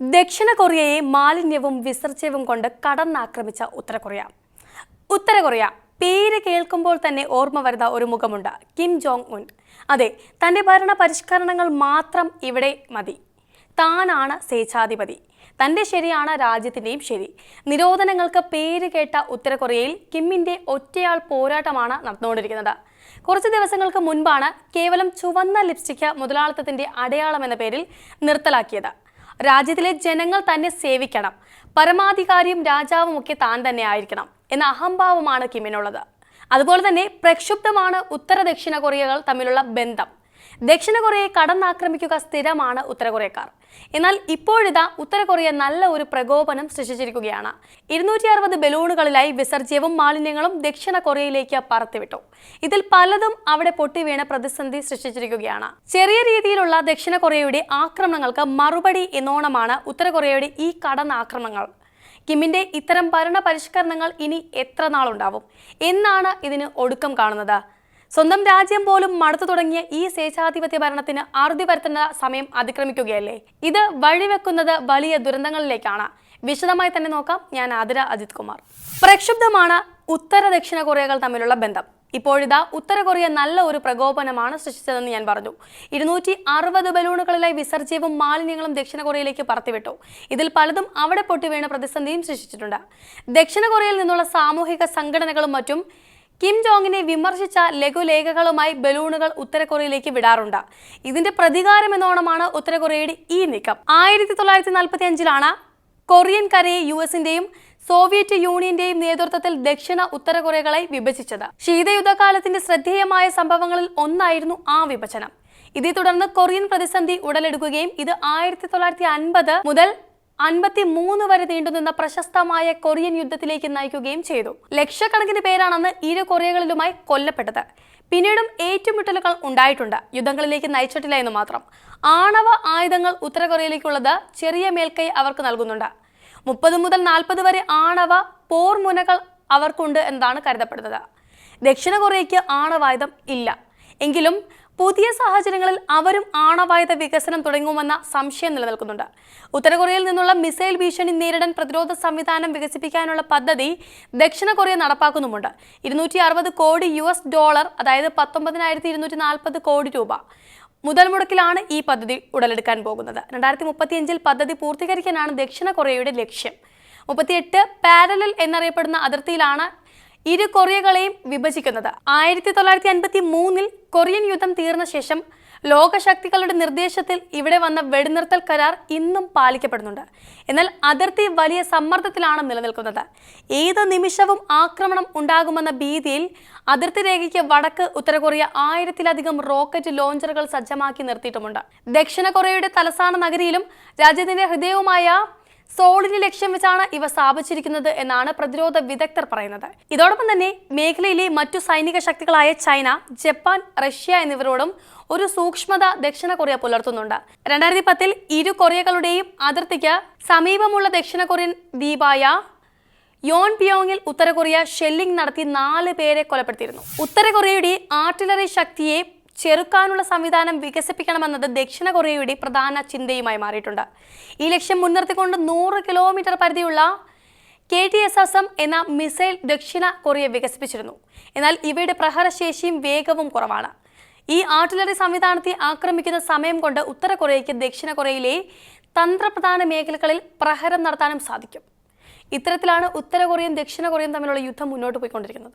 ദക്ഷിണ കൊറിയയെ മാലിന്യവും വിസർജ്യവും കൊണ്ട് കടന്നാക്രമിച്ച ഉത്തര കൊറിയ. ഉത്തര കൊറിയ പേര് കേൾക്കുമ്പോൾ തന്നെ ഓർമ്മ വരുന്ന ഒരു മുഖമുണ്ട് കിം ജോങ് ഉൻ അതെ തന്റെ ഭരണ പരിഷ്കരണങ്ങൾ മാത്രം ഇവിടെ മതി. താനാണ് സ്വേച്ഛാധിപതി തന്റെ ശരിയാണ് രാജ്യത്തിന്റെയും ശരി. നിരോധനങ്ങൾക്ക് പേര് കേട്ട ഉത്തര കൊറിയയിൽ കിമ്മിന്റെ ഒറ്റയാൾ പോരാട്ടമാണ് നടന്നുകൊണ്ടിരിക്കുന്നത്. കുറച്ച് ദിവസങ്ങൾക്ക് മുൻപാണ് കേവലം ചുവന്ന ലിപ്സ്റ്റിക് മുതലാളിത്തത്തിന്റെ അടയാളം എന്ന പേരിൽ നിർത്തലാക്കിയത്. രാജ്യത്തിലെ ജനങ്ങൾ തന്നെ സേവിക്കണം. പരമാധികാരിയും രാജാവുമൊക്കെ താൻ തന്നെ ആയിരിക്കണം എന്ന അഹംഭാവമാണ് കിമ്മിനുള്ളത് അതുപോലെ തന്നെ പ്രക്ഷുബ്ധമാണ് ഉത്തര ദക്ഷിണ കൊറിയകൾ തമ്മിലുള്ള ബന്ധം. ദക്ഷിണ കൊറിയയെ കടന്നാക്രമിക്കുക സ്ഥിരമാണ് ഉത്തര കൊറിയക്കാർ. എന്നാൽ ഇപ്പോഴിതാ ഉത്തര കൊറിയ നല്ല ഒരു പ്രകോപനം സൃഷ്ടിച്ചിരിക്കുകയാണ്. ഇരുന്നൂറ്റി അറുപത് ബലൂണുകളിലായി വിസർജ്യവും മാലിന്യങ്ങളും ദക്ഷിണ കൊറിയയിലേക്ക് പറത്തിവിട്ടു. ഇതിൽ പലതും അവിടെ പൊട്ടിവീണ പ്രതിസന്ധി സൃഷ്ടിച്ചിരിക്കുകയാണ്. ചെറിയ രീതിയിലുള്ള ദക്ഷിണ കൊറിയയുടെ ആക്രമണങ്ങൾക്ക് മറുപടി എന്നോണമാണ് ഉത്തര കൊറിയയുടെ ഈ കടന്നാക്രമണങ്ങൾ. കിമ്മിന്റെ ഇത്തരം ഭരണ പരിഷ്കരണങ്ങൾ ഇനി എത്ര നാളുണ്ടാവും? എന്നാണ് ഇതിന് ഒടുക്കം കാണുന്നത്. സ്വന്തം രാജ്യം പോലും മടുത്തു തുടങ്ങിയ ഈ സ്വേച്ഛാധിപത്യ ഭരണത്തിന് അറുതി വരുത്തേണ്ട സമയം അതിക്രമിക്കുകയല്ലേ? ഇത് വഴിവെക്കുന്നത് വലിയ ദുരന്തങ്ങളിലേക്കാണ്. വിശദമായി തന്നെ നോക്കാം. ഞാൻ ആതിര അജിത് കുമാർ. പ്രക്ഷുബ്ധമാണ് ഉത്തര ദക്ഷിണ കൊറിയകൾ തമ്മിലുള്ള ബന്ധം. ഇപ്പോഴിതാ ഉത്തര കൊറിയ നല്ല ഒരു പ്രകോപനമാണ് സൃഷ്ടിച്ചതെന്ന് ഞാൻ പറഞ്ഞു. ഇരുന്നൂറ്റി അറുപത് ബലൂണുകളിലായി വിസർജ്യവും മാലിന്യങ്ങളും ദക്ഷിണ കൊറിയയിലേക്ക് പറത്തിവിട്ടു. ഇതിൽ പലതും അവിടെ പൊട്ടിവീണ പ്രതിസന്ധിയും സൃഷ്ടിച്ചിട്ടുണ്ട്. ദക്ഷിണ കൊറിയയിൽ നിന്നുള്ള സാമൂഹിക സംഘടനകളും മറ്റും കിം ജോങ്ങിനെ വിമർശിച്ച ലഘുലേഖകളുമായി ബലൂണുകൾ ഉത്തരകൊറിയയിലേക്ക് വിടാറുണ്ട്. ഇതിന്റെ പ്രതികാരം എന്നോണമാണ് ഉത്തരകൊറിയയുടെ ഈ നീക്കം. ആയിരത്തി തൊള്ളായിരത്തി നാൽപ്പത്തി അഞ്ചിലാണ് കൊറിയൻ കരയെ യു എസിന്റെയും സോവിയറ്റ് യൂണിയന്റെയും നേതൃത്വത്തിൽ ദക്ഷിണ ഉത്തര കൊറിയകളെ വിഭജിച്ചത്. ശീതയുദ്ധകാലത്തിന്റെ ശ്രദ്ധേയമായ സംഭവങ്ങളിൽ ഒന്നായിരുന്നു ആ വിഭജനം. ഇതേ തുടർന്ന് കൊറിയൻ പ്രതിസന്ധി ഉടലെടുക്കുകയും ഇത് ആയിരത്തി തൊള്ളായിരത്തി അൻപത് മുതൽ അൻപത്തി മൂന്ന് വരെ നീണ്ടുനിന്ന പ്രശസ്തമായ കൊറിയൻ യുദ്ധത്തിലേക്ക് നയിക്കുകയും ചെയ്തു. ലക്ഷക്കണക്കിന് പേരാണെന്ന് ഇരു കൊറിയകളിലുമായി കൊല്ലപ്പെട്ടത്. പിന്നീടും ഏറ്റുമുട്ടലുകൾ ഉണ്ടായിട്ടുണ്ട്. യുദ്ധങ്ങളിലേക്ക് നയിച്ചിട്ടില്ല എന്ന് മാത്രം. ആണവ ആയുധങ്ങൾ ഉത്തര കൊറിയയിലേക്കുള്ളത് ചെറിയ മേൽക്കൈ അവർക്ക് നൽകുന്നുണ്ട്. മുപ്പത് മുതൽ നാൽപ്പത് വരെ ആണവ പോർമുനകൾ അവർക്കുണ്ട് എന്നാണ് കരുതപ്പെടുന്നത്. ദക്ഷിണ കൊറിയയ്ക്ക് ആണവായുധം ഇല്ല. എങ്കിലും പുതിയ സാഹചര്യങ്ങളിൽ അവരും ആണവായുധ വികസനം തുടങ്ങുമെന്ന സംശയം നിലനിൽക്കുന്നുണ്ട്. ഉത്തര കൊറിയയിൽ നിന്നുള്ള മിസൈൽ ഭീഷണി നേരിടാൻ പ്രതിരോധ സംവിധാനം വികസിപ്പിക്കാനുള്ള പദ്ധതി ദക്ഷിണ കൊറിയ നടപ്പാക്കുന്നുമുണ്ട്. ഇരുന്നൂറ്റി അറുപത് കോടി യു എസ് ഡോളർ അതായത് പത്തൊമ്പതിനായിരത്തി ഇരുന്നൂറ്റി നാൽപ്പത് കോടി രൂപ മുതൽ മുടക്കിലാണ് ഈ പദ്ധതി ഉടലെടുക്കാൻ പോകുന്നത്. രണ്ടായിരത്തി മുപ്പത്തിയഞ്ചിൽ പദ്ധതി പൂർത്തീകരിക്കാനാണ് ദക്ഷിണ കൊറിയയുടെ ലക്ഷ്യം. മുപ്പത്തിയെട്ട് പാരലൽ എന്നറിയപ്പെടുന്ന അതിർത്തിയിലാണ് ഇരു കൊറിയകളെയും വിഭജിക്കുന്നത്. ആയിരത്തി തൊള്ളായിരത്തി അൻപത്തി മൂന്നിൽ കൊറിയൻ യുദ്ധം തീർന്ന ശേഷം ലോകശക്തികളുടെ നിർദ്ദേശത്തിൽ ഇവിടെ വന്ന വെടിനിർത്തൽ കരാർ ഇന്നും പാലിക്കപ്പെടുന്നുണ്ട്. എന്നാൽ അതിർത്തി വലിയ സമ്മർദ്ദത്തിലാണ് നിലനിൽക്കുന്നത്. ഏത് നിമിഷവും ആക്രമണം ഉണ്ടാകുമെന്ന ഭീതിയിൽ അതിർത്തി രേഖയ്ക്ക് വടക്ക് ഉത്തര കൊറിയ ആയിരത്തിലധികം റോക്കറ്റ് ലോഞ്ചറുകൾ സജ്ജമാക്കി നിർത്തിയിട്ടുമുണ്ട്. ദക്ഷിണ കൊറിയയുടെ തലസ്ഥാന നഗരിയിലും രാജ്യത്തിന്റെ ഹൃദയവുമായ സോളിനെ ലക്ഷ്യം വെച്ചാണ് ഇവ സ്ഥാപിച്ചിരിക്കുന്നത് എന്നാണ് പ്രതിരോധ വിദഗ്ധർ പറയുന്നത്. ഇതോടൊപ്പം തന്നെ മേഖലയിലെ മറ്റു സൈനിക ശക്തികളായ ചൈന ജപ്പാൻ റഷ്യ എന്നിവരോടും ഒരു സൂക്ഷ്മത ദക്ഷിണ കൊറിയ പുലർത്തുന്നുണ്ട്. രണ്ടായിരത്തി പത്തിൽ ഇരു കൊറിയകളുടെയും അതിർത്തിക്ക് സമീപമുള്ള ദക്ഷിണ കൊറിയൻ ദ്വീപായ യോൺ പിയോങ്ങിൽ ഉത്തര കൊറിയ ഷെല്ലിംഗ് നടത്തി നാല് പേരെ കൊലപ്പെടുത്തിയിരുന്നു. ഉത്തര കൊറിയയുടെ ആർട്ടിലറി ശക്തിയെ ചെറുക്കാനുള്ള സംവിധാനം വികസിപ്പിക്കണമെന്നത് ദക്ഷിണ കൊറിയയുടെ പ്രധാന ചിന്തയുമായി മാറിയിട്ടുണ്ട്. ഈ ലക്ഷ്യം മുൻനിർത്തിക്കൊണ്ട് നൂറ് kilometre പരിധിയുള്ള K T S S M എന്ന മിസൈൽ ദക്ഷിണ കൊറിയ വികസിപ്പിച്ചിരുന്നു. എന്നാൽ ഇവയുടെ പ്രഹരശേഷിയും വേഗവും കുറവാണ്. ഈ ആർട്ടിലറി സംവിധാനത്തെ ആക്രമിക്കുന്ന സമയം കൊണ്ട് ഉത്തര കൊറിയയ്ക്ക് ദക്ഷിണ കൊറിയയിലെ തന്ത്രപ്രധാന മേഖലകളിൽ പ്രഹരം നടത്താനും സാധിക്കും. ഇത്തരത്തിലാണ് ഉത്തര കൊറിയയും ദക്ഷിണ കൊറിയയും തമ്മിലുള്ള യുദ്ധം മുന്നോട്ട് പോയിക്കൊണ്ടിരിക്കുന്നത്.